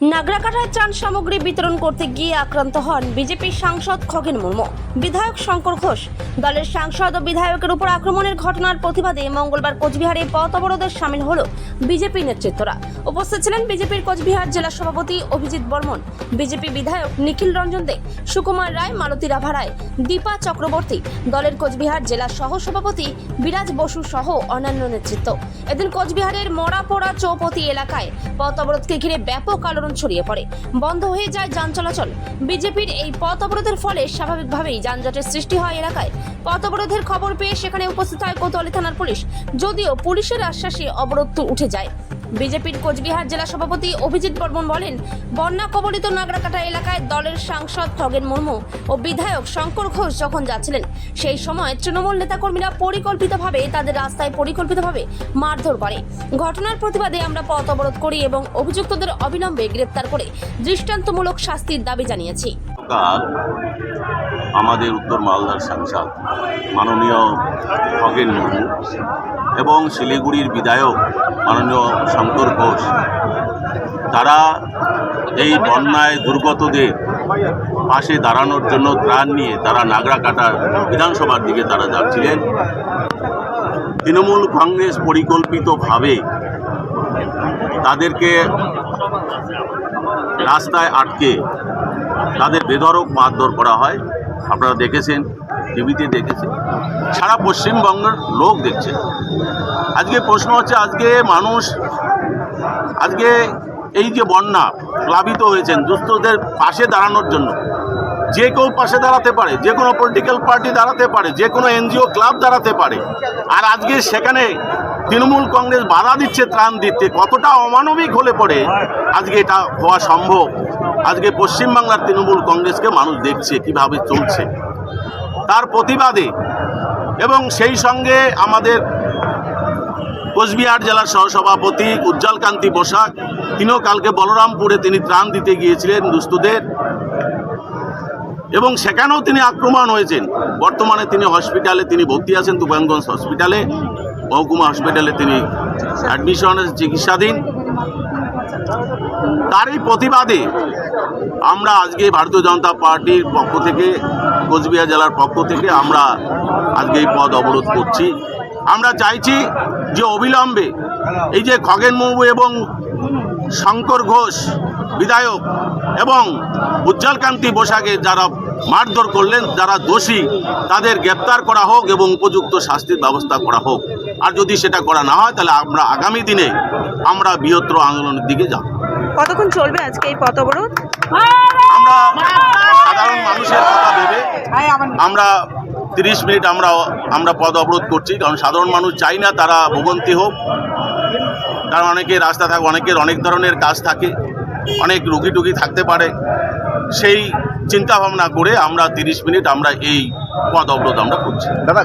নাগরাকাটায় ত্রাণ সামগ্রী বিতরণ করতে গিয়ে আক্রান্ত হন বিজেপির সাংসদ খগেন মুর্মু। বিধায়ক শঙ্কর ঘোষ, দলের সাংসদ ও বিধায়কের উপর আক্রমণের ঘটনার প্রতিবাদে মঙ্গলবার কোচবিহারে পথ অবরোধে সামিল হল বিজেপি নেতৃত্বরা। উপস্থিত ছিলেন বিজেপির কোচবিহার জেলা সভাপতি অভিজিৎ বর্মন, বিজেপি বিধায়ক নিখিল রঞ্জন দে, সুকুমার রায়, মালতী রাভা রায়, দীপা চক্রবর্তী, দলের কোচবিহার জেলা সহ সভাপতি বিরাজ বসু সহ অন্যান্য নেতৃত্ব। এদিন কোচবিহারের মরাপোড়া চৌপতি এলাকায় পথ অবরোধকে ঘিরে ব্যাপক আলোড়ন ছড়িয়ে পড়ে। বন্ধ হয়ে যায় যান চলাচল। বিজেপির এই পথ অবরোধের ফলে স্বাভাবিকভাবেই যানজটের সৃষ্টি হয় এলাকায়। পথ অবরোধের খবর পেয়ে সেখানে উপস্থিত হয় কোতোয়ালি থানার পুলিশ। যদিও পুলিশের আশ্বাসে অবরোধ উঠে যায়। বিজেপির কোচবিহার জেলা সভাপতি অভিজিৎ বর্মন বলেন, বন্যা কবলিত নাগরাকাটা এলাকায় দলের সাংসদ খগেন মুর্মু ও বিধায়ক শঙ্কর ঘোষ যখন যাচ্ছিলেন, সেই সময় তৃণমূল নেতাকর্মীরা পরিকল্পিতভাবে তাদের রাস্তায় পরিকল্পিতভাবে মারধর করে। ঘটনার প্রতিবাদে আমরা পথ অবরোধ করি এবং অভিযুক্তদের অবিলম্বে গ্রেপ্তার করে দৃষ্টান্তমূলক শাস্তির দাবি জানিয়েছি। আমাদের উত্তর মালদার সাংসদ মাননীয় খগেন মুর্মু এবং শিলিগুড়ির বিধায়ক মাননীয় শঙ্কর ঘোষ। তারা এই বন্যায় দুর্গতদের পাশে দাঁড়ানোর জন্য ত্রাণ নিয়ে তারা নাগরাকাটার বিধানসভার দিকে তারা যাচ্ছিলেন। তৃণমূল কংগ্রেস পরিকল্পিতভাবে তাদেরকে রাস্তায় আটকে তাদের বেধরক মারধর করা হয়। আপনারা দেখেছেন, টিভিতে দেখেছেন। সারা পশ্চিমবঙ্গের লোক দেখছে। আজকে প্রশ্ন হচ্ছে, আজকে মানুষ, আজকে এই যে বন্যা প্লাবিত হয়েছেন, দুস্থদের পাশে দাঁড়ানোর জন্য, যে কেউ পাশে দাঁড়াতে পারে, যে কোনো পলিটিক্যাল পার্টি দাঁড়াতে পারে, যে কোনো এনজিও ক্লাব দাঁড়াতে পারে, আর আজকে সেখানে তৃণমূল কংগ্রেস বাধা দিচ্ছে, ত্রাণ দিতে কতটা অমানবিক হলে পড়ে? আজকে এটা হওয়া সম্ভব। আজকে পশ্চিমবাংলার তৃণমূল কংগ্রেসকে মানুষ দেখছে, কীভাবে চলছে। তার প্রতিবাদে এবং সেই সঙ্গে আমাদের কোচবিহার জেলার সহসভাপতি উজ্জ্বল কান্তি বসাক, তিনিও কালকে বলরামপুরে তিনি ত্রাণ দিতে গিয়েছিলেন দুস্থদের। এবং সেখানেও তিনি আক্রমণ হয়েছেন। বর্তমানে তিনি হসপিটালে তিনি ভর্তি আছেন, তুফানগঞ্জ হসপিটালে মহকুমা হসপিটালে তিনি অ্যাডমিশনের চিকিৎসাধীন। তারই প্রতিবাদে আমরা আজকে ভারতীয় জনতা পার্টির পক্ষ থেকে, কোচবিহার জেলার পক্ষ থেকে আমরা আজকে এই পদ অবরোধ করছি। আমরা চাইছি যে অবিলম্বে এই যে খগেন মুর্মু এবং শঙ্কর ঘোষ বিধায়ক এবং উজ্জ্বল কান্তি বসাকে যারা মারধর করলেন, যারা দোষী, তাদের গ্রেপ্তার করা হোক এবং উপযুক্ত শাস্তির ব্যবস্থা করা হোক। আর যদি সেটা করা না হয় তাহলে আমরা আগামী দিনে আমরা বৃহত্তর আন্দোলনের দিকে যাব। কতক্ষণ চলবে আজকে এই পথ অবরোধ? আমরা সাধারণ মানুষের কথা ভেবে আমরা তিরিশ মিনিট আমরা আমরা পদ অবরোধ করছি কারণ সাধারণ মানুষ চাই না তারা ভোগান্তি হোক। কারণ অনেকের রাস্তা থাকে অনেকের অনেক ধরনের কাজ থাকে অনেক রুগী টুগি থাকতে পারে। সেই চিন্তা ভাবনা করে আমরা তিরিশ মিনিট আমরা এই পদ অবরোধ আমরা করছি। দাদা